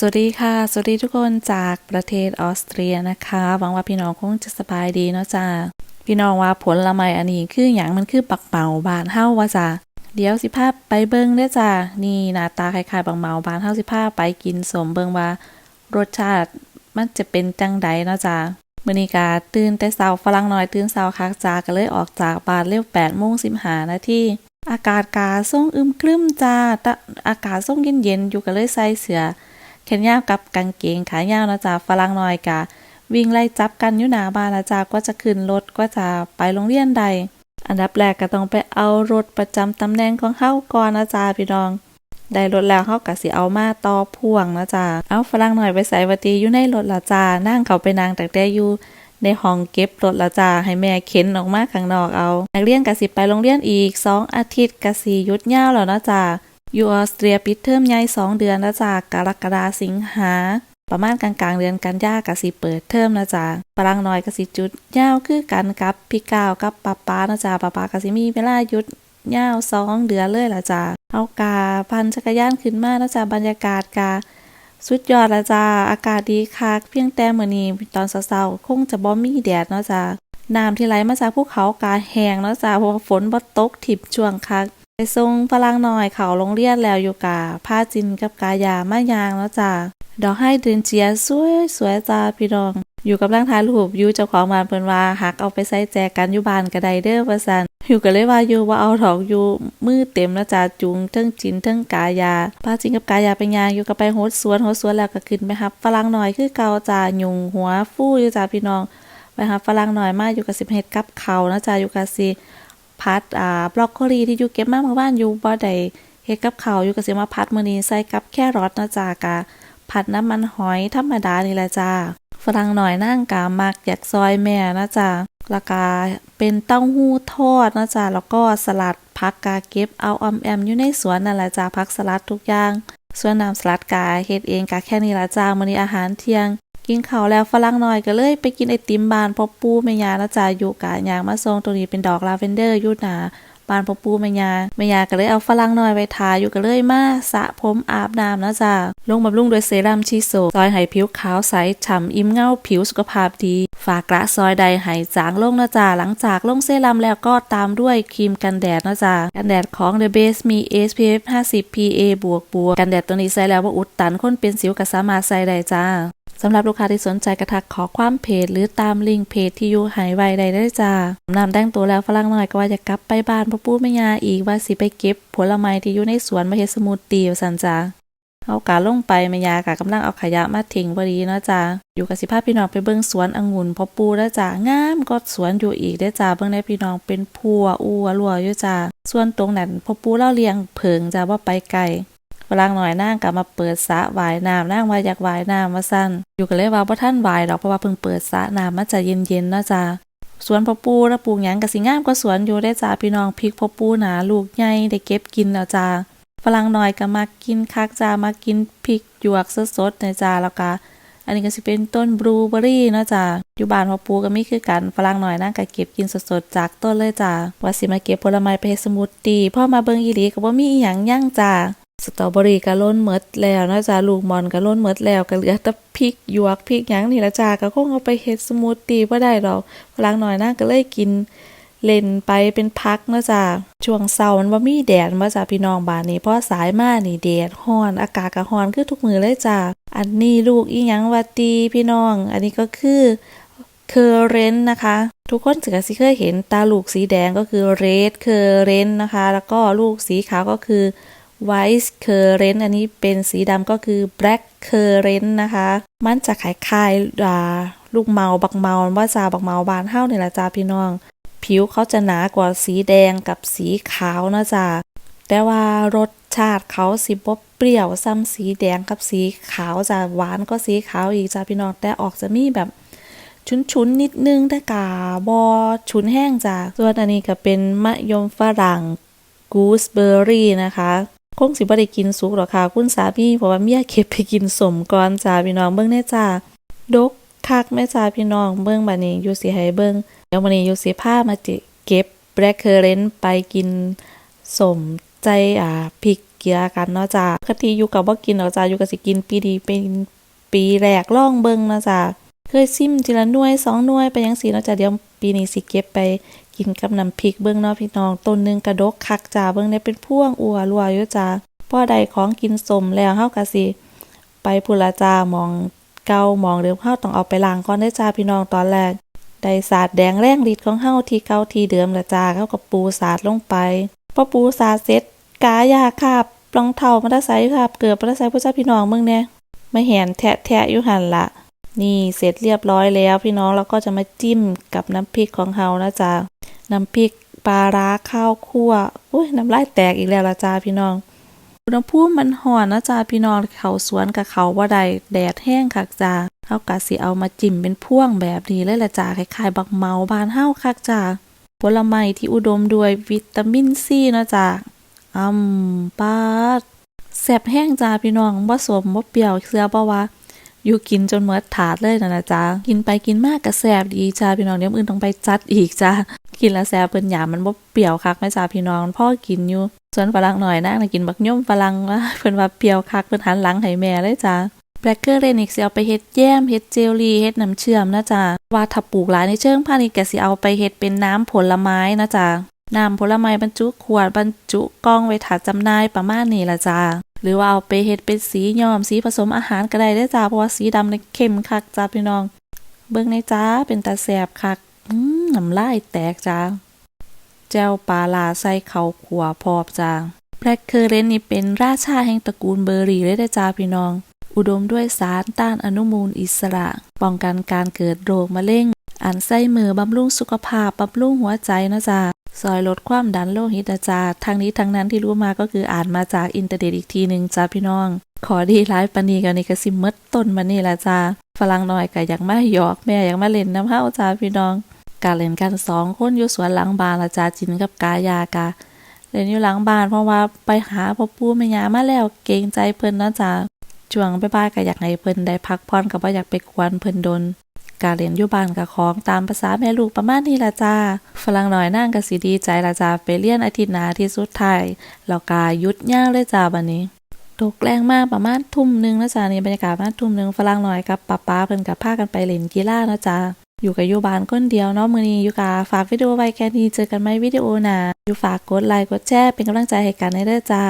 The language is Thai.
สวัสดีค่ะ สวัสดีทุกคนจากประเทศออสเตรียนะคะ หวังว่าพี่น้องคงจะสบายดีเนาะจ้าพี่น้องว่าผลละไม้อันนี้คืออย่างมันคือปักเป่าบานเฮาว่าจ้าเดี๋ยวสิภาพไปเบิ่งเด้อจ้านี่หน้าตาคล้ายๆปักเมาบานเฮาสิภาพไปกินสมเบิ่งว่ารสชาติมันจะเป็นจังใดเนาะจ้ามื้อนี้ก็ตื่นแต่เช้าฝรั่งน้อยตื่นเช้าคักจ้าก็เลยออกจากบ้านเร็ว8:15นาทีอากาศกาส่งอึมครึมจ้าต่อากาศส่งเย็นๆอยู่ก็เลยใส่เสื้อ แขนยาวกับกางเกงขายาวนะจ๊ะฝรั่งน้อยกะ วิ่งไล่จับกันอยู่หน้าบ้านนะจ๊ะก็จะขึ้นรถก็จะไปโรงเรียนใด อันดับแรกก็ต้องไปเอารถประจำตำแหน่งของเฮาก่อนนะจ๊ะพี่น้อง ได้รถแล้วเฮาก็สิเอามาต่อพ่วงนะจ๊ะเอาฝรั่งหน่อยไปใส่วตีอยู่ในรถละจ้านั่งเขาไปนางแต่แต่อยู่ในห้องเก็บรถละจ้าให้แม่เข็นออกมาข้างนอกเอา นักเรียนก็สิไปโรงเรียนอีก2อาทิตย์ก็สิหยุดยาวแล้วนะจ้า อยู่ออสเตรียปิดเทอมใหญ่2เดือนแล้วจากกรกฎาสิงหา ประมาณกลางกลางเดือนกันยากะสิเปิดเทอมนะจ๊ะฝรั่งน้อยกะสิจุดยาวคือกันกับพี่ก้าวกับป้าป้านะจ๊ะป้าป้ากะสิมีเวลาหยุดยาวสองเดือนเลยละจ้ะเอากาพันจักรยานขึ้นมานะจ๊ะบรรยากาศกาสุดยอดละจ้าอากาศดีคักเพียงแต่มื้อนี้ตอนเช้าๆคงจะบ่มีแดดเนาะจ้ะน้ำที่ไหลมาจากภูเขากาแห้งเนาะจ้ะเพราะฝนบ่ตกถิบช่วงคัก ไปส่งฝรั่งน้อยเขาโรงเรียนแล้วอยู่กะผ้าจินกับกายามายางแล้วจ้าดอกให้เดินเจียสวยสวยจ้าพี่น้อง อยู่กับร่างถ่ายรูปยู่เจ้าของบ้านเพิ่นว่าหักเอาไปใส่แจกันอยู่บ้านก็ไดเด้อว่าซั่นอยู่ก็เลยว่าอยู่ว่าเอาถอกอยู่มือเต็มแล้วจ้าจุงเทั้งจินเทั้งกายาผ้าจินกับกายาไปยางอยู่ก็ไปโหดสวนโหดสวนแล้วก็ขึ้นไปครับฝรั่งหน้อยคือเกาจ้ายุงหัวฟู่อยู่จ้าพี่น้องไปรับฝรั่งหน้อยมาอยู่กับสิบเฮ็ดกับเขานะจ้าอยู่กับสิ พัดอ่าบรอกโคลีที่อยู่เก็บมาเมื่อวานอยู่บ่ได้เฮ็ดกับข้าวอยู่ก็สิมาพัดมื้อนี้ใส่กับแค่รอทนะจ้ากะผัดน้ำมันหอยธรรมดานี่แหละจ้าฝรั่งหน่อยนั่งกะมักอยากซอยแม่นะจ้าแล้วก็เป็นเต้าหู้ทอดนะจ้าแล้วก็สลัดผักกาเก็บเอาออมแอมอยู่ในสวนนั่นแหละจ้าผักสลัดทุกอย่าง ส่วนน้ำสลัดกาเฮ็ดเองกะแค่นี้ละจ้ามื้อนี้อาหารเที่ยง กินข้าวแล้วฝรั่งน้อยก็เลยไปกินไอติมบานพ่อปูแม่ยานะจ๊ะอยู่กะยางมาส่งตรงนี้เป็นดอกลาเวนเดอร์ยู่หนาบานพ่อปูแม่ยาแม่ยาก็เลยเอาฝรั่งน้อยไว้ทาอยู่ก็เลยมาสระผมอาบน้ำนะจ๊ะลงบำรุงด้วยเซรั่มชีโซซอยให้ผิวขาวใสฉ่ำอิ่มเงาผิวสุขภาพดีฝากกระซอยใดให้จางลงนะจ๊ะหลังจากลงเซรั่มแล้วก็ตามด้วยครีมกันแดดนะจ๊ะกันแดดของ The Base มี SPF 50 PA บวกบวกกันแดดตัวนี้ใส่แล้วว่าอุดตันคนเป็นสิวก็สามารถใส่ได้จ้า สำหรับลูกค้าที่สนใจกระทักขอความเพจ หรือตามลิงก์เพจที่อยู่หายไวใดได้จ้านำแต่งตัวแล้วฝรั่งหน่อยก็ว่าจะกลับไปบ้านพ่อปู่แม่ยาอีกว่าสิไปเก็บผลไม้ที่อยู่ในสวนมาเฮ็ดสมูทตี้ว่าซั่นจ้าเอากาลงไปแม่ยากะกำลังเอาขยะมาทิ้งพอดีเนาะจ้าอยู่กับสิพาพี่น้องไปเบิ่งสวนองุ่นพ่อปู่เด้อจ้างามก็สวนอยู่อีกเด้จ้าเบิ่งได้พี่น้องเป็นพัวอูรัวอยู่จ้าส่วนตรงนั้นพ่อปู่เล่าเลี้ยงเพิงจ้าว่าไปไกล ฝรั่งหน่อยนั่งกลับมาเปิดสระวายน้ำนั่งว่าอยากวายน้ำว่าสั้นอยู่กันเลยว่าพ่ท่านวายดอกเพราะว่าเพิ่งเปิดสระน้ำมาจะเย็นๆนะจ้าสวนพ่อปูและปลูกหยังกับสิงามก็สวนอยู่ได้จ้าพี่น้องพริกพ่อปูหนาลูกใหญ่ได้เก็บกินแล้วจ้าฝรั่งหน่อยก็มากินคักจ้ามากินพริกหยวกสดๆในจ้าแล้วก็อันนี้ก็สิเป็นต้นบลูเบอรี่เนาะจ้าอยู่บ้านพ่อปูก็มีคือกันฝรั่งหน่อยนั่งก็เก็บกินสดๆจากต้นเลยจ้าว่าสิมาเก็บผลไม้ไปเฮ็ดสมูทตี้พ่อมาเบิงอีหลีก็บ่มีอีหยังยั่งจ้า สตรอเบอรี่ก็ล้นหมดแล้วนะจ๊ะลูกมอนก็ล้นหมดแล้วก็เหลือแต่พริกหยวกพริกหยังนี่ละจ้าก็คงเอาไปเฮ็ดสมูทตี้บ่ได้ดอกฝรั่งน้อยนะก็เลยกินเล่นไปเป็นพักนะจ๊ะช่วงเช้ามันบ่มีแดดมาจ้ะพี่น้องบ้านนี้เพราะสายมานี่แดดร้อน อากาศก็ร้อนคือทุกมือเลยจ้ะอันนี้ลูกอีหยังว่าตีพี่น้อง อันนี้ก็คือเคอร์เรนนะคะ ทุกคนสิกสิเคยเห็นตาลูกสีแดงก็คือเรดเคอร์เรนนะคะ แล้วก็ลูกสีขาวก็คือ White Currant อันนี้เป็นสีดำก็คือ Black Currant นะคะ มันจะคล้ายๆอ่าลูกเมาบักเมาว่าจาบักเมาบานเฮาเนี่ยละจ้าพี่น้อง ผิวเขาจะหนากว่าสีแดงกับสีขาวนะจ้าแต่ว่ารสชาติเขาสิบ่เปรี้ยวซ้ำสีแดงกับสีขาวจ้าหวานก็สีขาวอีกจ้าพี่น้องแต่ออกจะมีแบบชุนๆนิดนึงแต่กาบอชุนแห้งจ้าส่วนอันนี้ก็เป็นมะยมฝรั่งกูสเบอร์รี่นะคะ คงสิบ่ได้กินสุกหรอกค่ะคุณสามีเพราะว่าเมียเก็บไปกินสมก่อนจ้าพี่น้องเบิ่งแน่จ้าดกคักแม่จ้าพี่น้องเบิ่งบัดนี้อยู่สิให้เบิ่งเดี๋ยวมื้อนี้อยู่สิพามาจิเก็บแบล็คเคอร์เรนต์ไปกินสมใจอ่าพริกเกียกันเนาะจ้าปกติอยู่กับบ่กินเนาะจ้าอยู่กับสิกินปีดีเป็นปีแรกล่องเบิ่งเนาะจ้าเคยซิมทีละหน่วยสองหน่วยไปยังสีเนาะจ้าเดี๋ยวปีนี้สิเก็บไป กินกับน้ำพริกเบิ่งนาพี่น้องต้นหนึ่งกระดกคักจ้าเบิ่งได้เป็นพ่วงอัวรัวอยู่จ้าพ่อได้ของกินสมแล้วเฮาก็สิ ไปพุละจ้ามองเกามองเดิมเฮาต้องเอาไปล้างก่อนได้จ้าพี่น้องตอนแรกได้สาดแดงแรงฤทธิ์ของเฮาที่เกาที่เดิมละจ้าเฮากับปูสาดลงไปพอปูสาดเสร็จกายาคาบรองเท้ามาได้ใส่คาบเกือบมาได้ใส่ผู้เจ้าพี่น้องมึงเนี่ยม่เห็นแทะแทะอยู่หันละนี่เสร็จเรียบร้อยแล้วพี่น้องเราก็จะมาจิ้มกับน้ำพริกของเฮานะจ้า น้ำพริกปลาร้าข้าวคั่วอุ้ยน้ำลายแตกอีกแล้วละจ้าพี่น้องอุณหภูมิมันห่อนนะจ้าพี่น้องเขาสวนกับเขาว่าใดแดดแห้งคักจ้าเฮากะสิเอามาจิ้มเป็นพ่วงแบบนี้เลยละจ้าคล้ายๆ บักเมาบานเฮาคักจ้าผลไม้ที่อุดมด้วยวิตามินซีเนาะจ้าอืมปาดแซ่บแห้งจ้าพี่น้องบ่สมบ่เปรี้ยวเสือบ่ว่า อยู่กินจนหมดถาดเลยนะนะจ้ากินไปกินมากก็แซ่บดีจ้าพี่น้องเดี๋ยวมื้ออื่นต้องไปจัดอีกจ้ากินแล้วแซ่บเพิ่นหยามมันบ่เปรี้ยวคักแม่จ้าพี่น้องพ่อกินอยู่ส่วนฝรั่งหน่อยนะกินบักย่อมฝรั่งว่าเพิ่นว่าเปรี้ยวคักเพิ่นหันหลังให้แม่เลยจ้าแบล็กเกอร์เรนิกสิเอาไปเฮ็ดแยมเฮ็ดเจลลี่เฮ็ดน้ำเชื่อมนะจ้าว่าถ้าปลูกหลายในเชิงพาณิชย์ก็สิเอาไปเฮ็ดเป็นน้ำผลไม้นะจ้าน้ำผลไม้บรรจุขวดบรรจุกล่องไว้ถาจำหน่ายประมาณนี้ละจ้า หรือว่าเอาไปเฮ็ดเป็นสีย้อมสีผสมอาหารก็ได้เด้จ้าเพราะว่าสีดำนี่เข้มคักจ้าพี่น้อง เบิ่งในจ้าเป็นตาแสบคักอืมน้ำลายแตกจ้าแจ้วปลาลาใส่เขาวขัวพอบจ้าแบล็กเคอร์เรนนี่เป็นราชาแห่งตระกูลเบอร์รี่เลยเด้จ้าพี่น้อง อุดมด้วยสารต้านอนุมูลอิสระ ป้องกันการเกิดโรคมะเร็งอันไส้มือบำรุงสุขภาพบำรุงหัวใจนะจ๊ะ ซอยลดความดันโลหิตจ๊ะทางนี้ทางนั้นที่รู้มาก็คืออ่านมาจากอินเทอร์เน็ตอีกทีหนึ่งจ้าพี่น้อง ขอดีร้ายปนีกันนี่ก็สิหมดต้นมานี่ละจ้าฝรั่งน้อยก็อยากมาหยอกแม่อยากมาเล่นน้ำเฮาจ้าพี่น้องการเล่นกันสองคนอยู่สวนหลังบ้านละจ้าจินกับกายากาเล่นอยู่หลังบ้านเพราะว่าไปหาพ่อปู่แม่ยามาแล้วเกรงใจเพิ่นนะจ้าช่วงไปบ่ายๆก็อยากให้เพิ่นได้พักผ่อนก็บ่อยากไปกวนเพิ่นดน การเรียนอยู่บ้านกับของตามภาษาแม่ลูกประมาณนี้ละจ้า ฝรั่งน้อยนั่งก็สิดีใจละจ้าไปเรียนอาทิตย์หน้าที่สุดไทยแล้วก็หยุดยาวเลยจ้าบัดนี้ตกแรงมากประมาณทุ่มหนึ่งนะจ๊ะนี่บรรยากาศประมาณทุ่มหนึ่งฝรั่งน้อยกับป้าป้าเพิ่นกับพากันไปเล่นกีฬานะจ๊ะอยู่กับยูบานคนเดียวเนาะมือนี้ยูกาฝากวิดีโอไว้แค่นี้เจอกันใหมวิดีโอหนายูฝากกดไลค์กดแชร์เป็นกำลังใจให้กันได้เด้อจ้า